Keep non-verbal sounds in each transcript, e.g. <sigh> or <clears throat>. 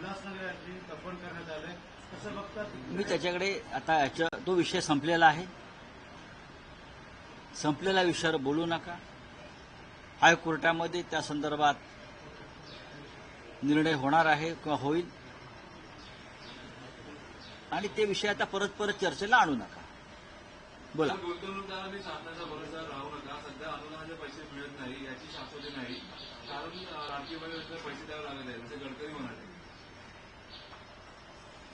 उल्हासनगर या ठिकाणी तर्पण करण्यात आलंय. कसं बघतात? मी त्याच्याकडे आता याच्या तो विषय संपलेला आहे. संपलेल्या विषयावर बोलू नका. हायकोर्टामध्ये त्या संदर्भात निर्णय होणार आहे किंवा होईल. आणि ते विषय आता परत परत चर्चेला आणू नका. बोला. गुंतवणूकदारांनी शासनाचा भरोसा राहू नका. सध्या अनुदानाचे पैसे मिळत नाही याची शाश्वती नाही. कारण राजकीय पैसे द्यावे लागत आहेत. असे गडकरी म्हणाले.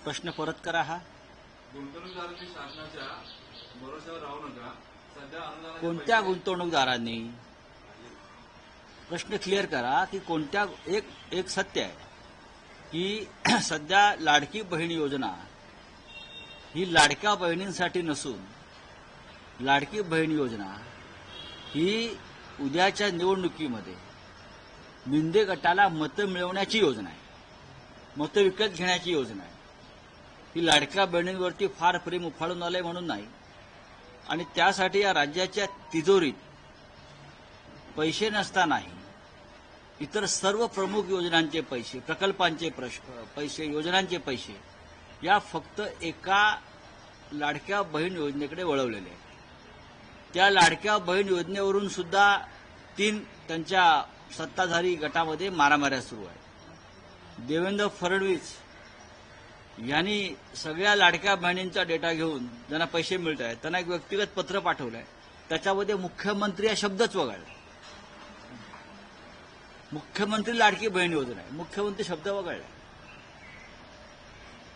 प्रश्न परत करा हा. गुंतवणूकदारांनी शासनाच्या भरोश्यावर राहू नका. सध्या अनुदानाचे कोणत्या गुंतवणूकदारांनी? प्रश्न क्लिअर करा की कोणत्या एक एक सत्य आहे की <clears throat> सध्या लाडकी बहीण योजना ही लाडक्या बहिणींसाठी नसून लाडकी बहीण योजना ही उद्याच्या निवडणुकीमध्ये मिंदे गटाला मतं मिळवण्याची योजना आहे. मतं विकत घेण्याची योजना आहे. ही लाडक्या बहिणींवरती फार प्रेम उफाळून आलंय म्हणून नाही. आणि त्यासाठी या राज्याच्या तिजोरीत पैसे नसतानाही इतर सर्व प्रमुख योजनांचे पैसे प्रकल्पांचे प्रश- पैसे योजनांचे पैसे या फक्त एका लाडक्या बहीण योजनेकडे वळवलेले आहेत. त्या लाडक्या बहीण योजनेवरून सुद्धा तीन त्यांच्या सत्ताधारी गटामध्ये मारामाऱ्या सुरू आहेत. देवेंद्र फडणवीस यांनी सगळ्या लाडक्या बहिणींचा डेटा घेऊन ज्यांना पैसे मिळत आहेत त्यांना एक व्यक्तिगत पत्र पाठवलंय. त्याच्यामध्ये मुख्यमंत्री हा शब्दच वगळला. मुख्यमंत्री लाडकी बहीण योजना आहे. मुख्यमंत्री शब्द वगळला.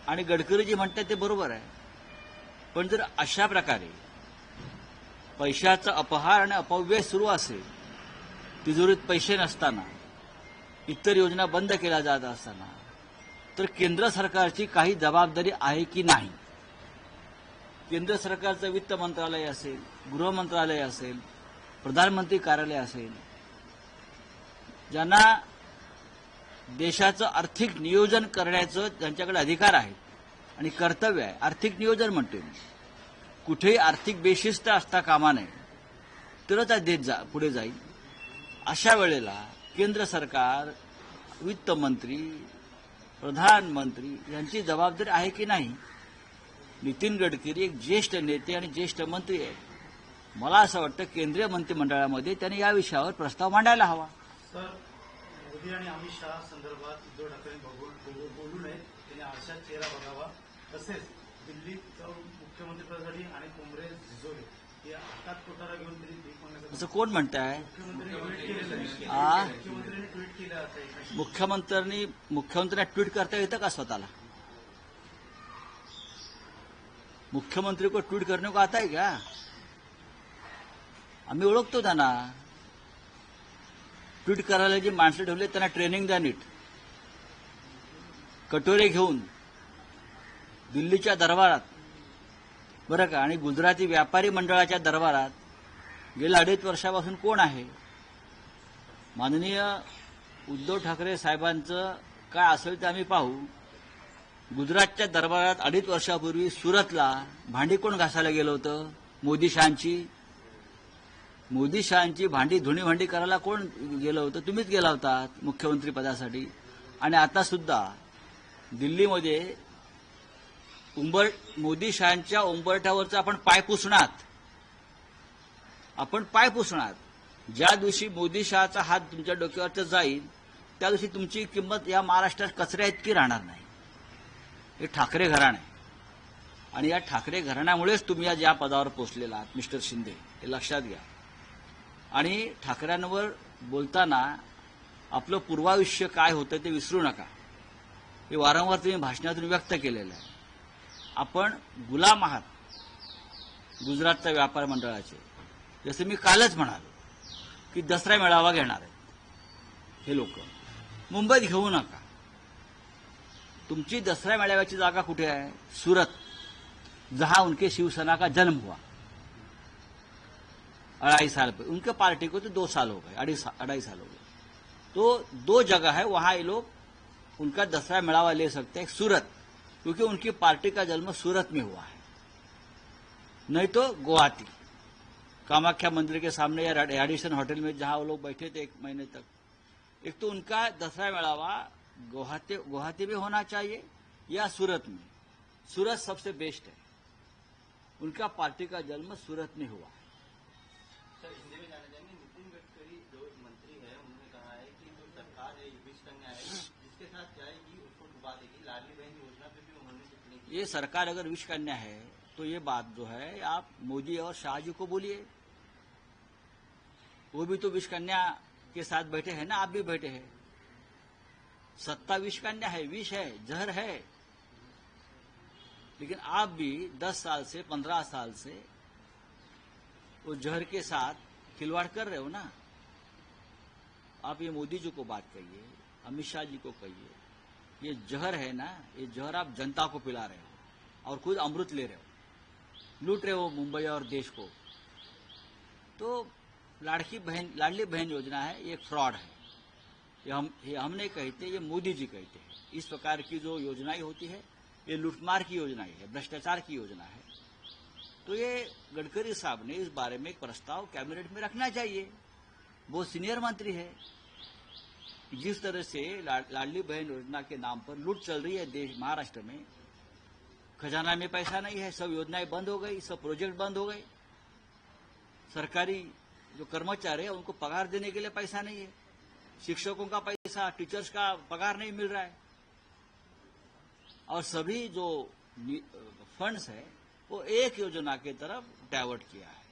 आणि गडकरी जी म्हणतात ते बरोबर आहे. पण जर अशा प्रकारे पैशाचा अपहार आणि अपव्यय सुरू असेल तिजोरीत पैसे नसताना इतर योजना बंद केल्या जात असताना तर केंद्र सरकारची काही जबाबदारी आहे की नाही? केंद्र सरकारचं वित्त मंत्रालय असेल गृह मंत्रालय असेल प्रधानमंत्री कार्यालय असेल ज्यांना देशाचं आर्थिक नियोजन करण्याचं त्यांच्याकडे अधिकार आहे आणि कर्तव्य आहे आर्थिक नियोजन म्हणतोय कुठेही आर्थिक बेशिस्त असता कामा नये. तरच त्या देश जा पुढे जाईल. अशा वेळेला केंद्र सरकार वित्त मंत्री प्रधानमंत्री यांची जबाबदारी आहे की नाही? नितीन गडकरी एक ज्येष्ठ नेते आणि ज्येष्ठ मंत्री आहेत. मला असं वाटतं केंद्रीय मंत्रिमंडळामध्ये त्यांनी या विषयावर प्रस्ताव मांडायला हवा. सर मोदी आणि अमित शहा संदर्भात उद्धव ठाकरे बोलू नये. त्यांनी आरशात चेहरा बघावा. तसेच दिल्लीत मुख्यमंत्रीपदासाठी आणि काँग्रेस झिजोले. असं कोण म्हणत आहे मुख्यमंत्र्यांनी ट्विट केलेलं आहे. आ? मुख्यमंत्र्यांनी मुख्यमंत्र्यांनी मुख्यमंत्र्यांना ट्विट करता येतं का स्वतःला? मुख्यमंत्री को ट्विट करने को आता है क्या आम्ही ओळखतो त्यांना. ट्विट करायला जी माणसं ठेवली त्यांना ट्रेनिंग द्या नीट. कटोरे घेऊन. दिल्लीच्या दरबारात. बरं का? आणि गुजराती व्यापारी मंडळाच्या दरबारात गेल्या अडीच वर्षापासून कोण आहे? माननीय उद्धव ठाकरे साहेबांचं काय असेल ते आम्ही पाहू. गुजरातच्या दरबारात अडीच वर्षापूर्वी सुरतला भांडी कोण घासायला गेलं होतं? मोदी शहांची. मोदी शहांची भांडी धुणी भांडी करायला कोण गेलं होतं? तुम्हीच गेला होतात मुख्यमंत्री पदासाठी आणि आता सुद्धा दिल्लीमध्ये उंबर मोदी शहांच्या उंबरठ्यावरचा आपण पाय पुसणार. आपण पाय पुसणार. ज्या दिवशी मोदी शहाचा हात तुमच्या डोक्यावरचा जाईल त्या दिवशी तुमची किंमत या महाराष्ट्रात कचऱ्या इतकी राहणार नाही. हे ठाकरे घराणं आहे. आणि या ठाकरे घराण्यामुळेच तुम्ही आज या पदावर पोचलेला आहात मिस्टर शिंदे. हे लक्षात घ्या. आणि ठाकऱ्यांवर बोलताना आपलं पूर्वायुष्य काय होतं ते विसरू नका. हे वारंवार तुम्ही भाषणातून व्यक्त केलेलं आहे. आपण गुलाम आहात. गुजरातच्या व्यापार मंडळाचे. जसं मी कालच म्हणालो की दसरा मेळावा घेणार आहेत. हे लोक. मुंबईत घेऊ नका. तुमची दसरा मेळाव्याची जागा कुठे आहे? सुरत. जहां उनके शिवसेना का जन्म हुआ. अढ़ाई साल पे उनके पार्टी को तो दो साल हो गए अढ़ाई सा- अढ़ाई साल हो गए. तो दो जगह है वहां ये लोग उनका दसरा मेड़ावा ले सकते हैं सूरत. क्योंकि उनकी पार्टी का जन्म सूरत में हुआ है। नहीं तो गुवाहाटी, कामाख्या मंदिर के सामने या रेडिसन होटल में जहाँ वो लोग बैठे थे एक महीने तक। एक तो उनका दसरा मेलावा गुवाहाटी गुवाहाटी में होना चाहिए या सूरत में। सूरत सबसे बेस्ट है। उनका पार्टी का जन्म सूरत में हुआ है। ये सरकार अगर विश कन्या है तो ये बात जो है, आप मोदी और शाह जी को बोलिए। वो भी तो विश्वकन्या के साथ बैठे हैं ना, आप भी बैठे हैं। सत्ता विश्वकन्या है, विष है, जहर है। लेकिन आप भी दस साल से, पंद्रह साल से वो जहर के साथ खिलवाड़ कर रहे हो ना। आप ये मोदी जी को बात कहिए, अमित शाह जी को कहिए। ये जहर है ना, ये जहर आप जनता को पिला रहे हो और खुद अमृत ले रहे हो। लूट रहे हो मुंबई और देश को। तो लाड़की बहन, लाडली बहन योजना है, ये फ्रॉड है। ये हम ये हम नहीं कहते ये मोदी जी कहते हैं इस प्रकार की जो योजनाएँ होती है, ये लूटमार की योजना है, भ्रष्टाचार की योजना है। तो ये गडकरी साहब ने इस बारे में एक प्रस्ताव कैबिनेट में रखना चाहिए। वो सीनियर मंत्री है जिस तरह से लाडली बहन योजना के नाम पर लूट चल रही है देश, महाराष्ट्र में। खजाना में पैसा नहीं है, सब योजनाएँ बंद हो गई, सब प्रोजेक्ट बंद हो गए। सरकारी जो कर्मचारी है, उनको पगार देने के लिए पैसा नहीं है। शिक्षकों का पैसा टीचर्स का पगार नहीं मिल रहा है। और सभी जो फंड्स है, वो एक योजना की तरफ़ डाइवर्ट किया है।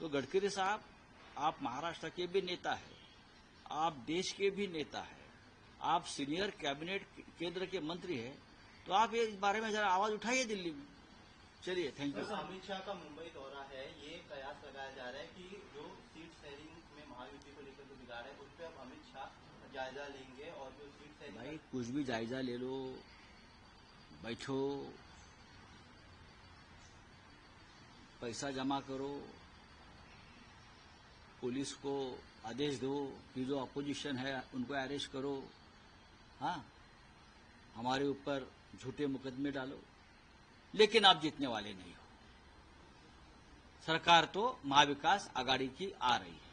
तो गडकरी साहब, आप महाराष्ट्र के भी नेता है। आप देश के भी नेता है आप सीनियर कैबिनेट केंद्र के मंत्री है तो आप ये इस बारे में जरा आवाज़ उठाइए दिल्ली में। चलिए थैंक यू अमित शाह का मुंबई दौरा है ये कयास लगाया जा रहा है कि जो सीट शेयरिंग में महायुति को लेकर जो बिगाड़ है उस पर अब अमित शाह जायजा लेंगे और जो सीट शेयरिंग भाई कुछ भी जायजा ले लो बैठो पैसा जमा करो पुलिस को आदेश दो कि जो अपोजिशन है, उनको अरेस्ट करो। हाँ हमारे ऊपर झूठे मुकदमे डालो। लेकिन आप जीतने वाले नहीं हो। सरकार तो महाविकास आघाड़ी की आ रही है।